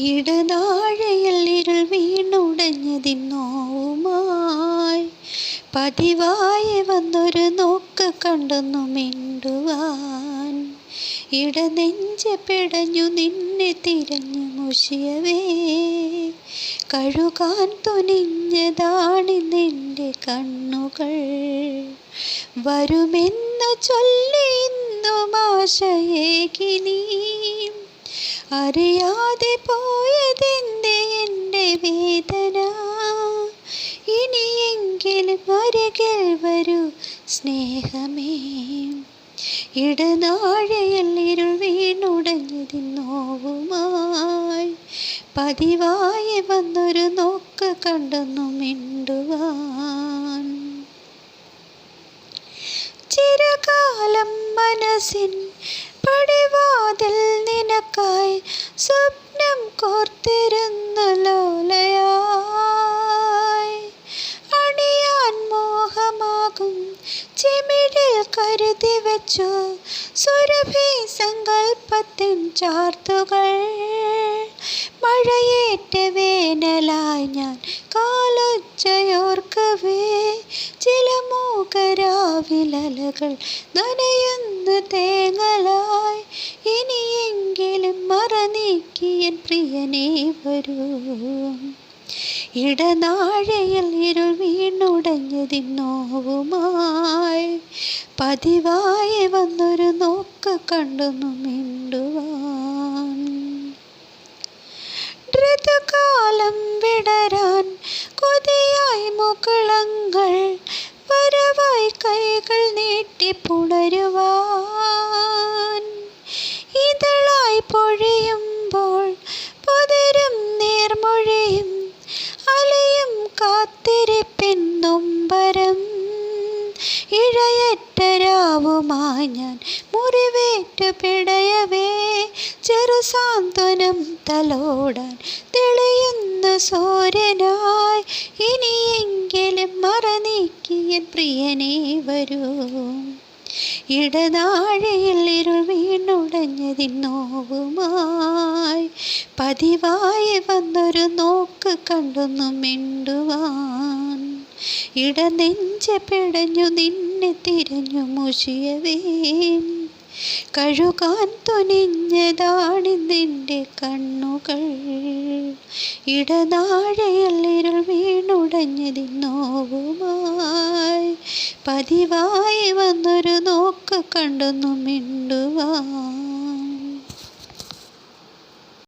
ഇടനാഴയിൽ ഇരുൾ വീണുടഞ്ഞതിന്നോവുമായി പതിവായി വന്നൊരു നോക്ക് കണ്ടെന്നു മിണ്ടുവാൻ. ഇടനെഞ്ച് പിടഞ്ഞു നിന്നെ തിരഞ്ഞു മുഷിയവേ. കഴുകാൻ തുനിഞ്ഞതാണ് നിന്റെ കണ്ണുകൾ. വരുമെന്ന് ചൊല്ലി ഇന്നു ആശയേകി നീ അറിയാതെ പോയതെന്തേ എന്റെ വേദന? ഇനിയെങ്കിലും അരികിൽ വരൂ സ്നേഹമേ. ഇടനാഴയിൽ ഇരുൾ വീണുടഞ്ഞതിന്നോവുമായി. പതിവായി വന്നൊരു നോക്ക് കണ്ടെന്നു മിണ്ടുവാൻ. ചിരകാലം മനസ്സിൻ പടിവാതിൽ നിനക്കായി സ്വപ്നം കോർത്തിരുന്ന ലോലയായി. അണിയാൻ മോഹമാകും ചിമിടിൽ കരുതി വെച്ചു സുരഭി സങ്കൽപ്പത്തിൻ ചാർത്തുകൾ മഴയേറ്റ വേനലായി ഞാൻ കാലൊച്ചയോർക്കവേ. ചില മൂകരാവിലകൾ നനയുന്ന തേങ്ങലായി. ഇനിയെങ്കിലും മറനീക്കിയൻ പ്രിയനേ വരൂ. ഇടനാഴയിൽ ഇരുൾ വീണുടഞ്ഞതിന്നോവുമായി. പതിവായി വന്നൊരു നോക്ക് കണ്ടെന്നു മിണ്ടുവാൻ ഋതുകാലം വിടരാൻ കൊതിയായി മുകളങ്ങൾ വരവായി കൈകൾ നീട്ടി പുണരുവാൻ. ഇതളായി പൊഴിയുമ്പോൾ പതരും നേർമൊഴിയും അലയും കാത്തിരിപ്പിൻ നൊമ്പരം ഇഴയറ്റരാവുമായി ഞാൻ ചെറുസാന്ത്വനം തലോടാൻ തെളിയുന്ന സൂര്യനായി ഇനിയെങ്കിലും മറനീക്കിയൻ പ്രിയനെ വരൂ. ഇടനാഴിയിൽ ഇരുൾ വീണുടഞ്ഞതിന്നോവുമായി പതിവായി വന്നൊരു നോക്ക് കണ്ടൊന്നു മിണ്ടുവാൻ. ഇടനെഞ്ച് പിടഞ്ഞു നിന്നെ തിരഞ്ഞു മുഷിയവേ കഴുകാൻ തുനിഞ്ഞതാണിതിന്റെ കണ്ണുകൾ. ഇടനാഴയിൽ ഇരുൾ വീണുടഞ്ഞതിന്നോവുമായി. പതിവായി വന്നൊരു നോക്ക് കണ്ടൊന്നു മിണ്ടുവാൻ.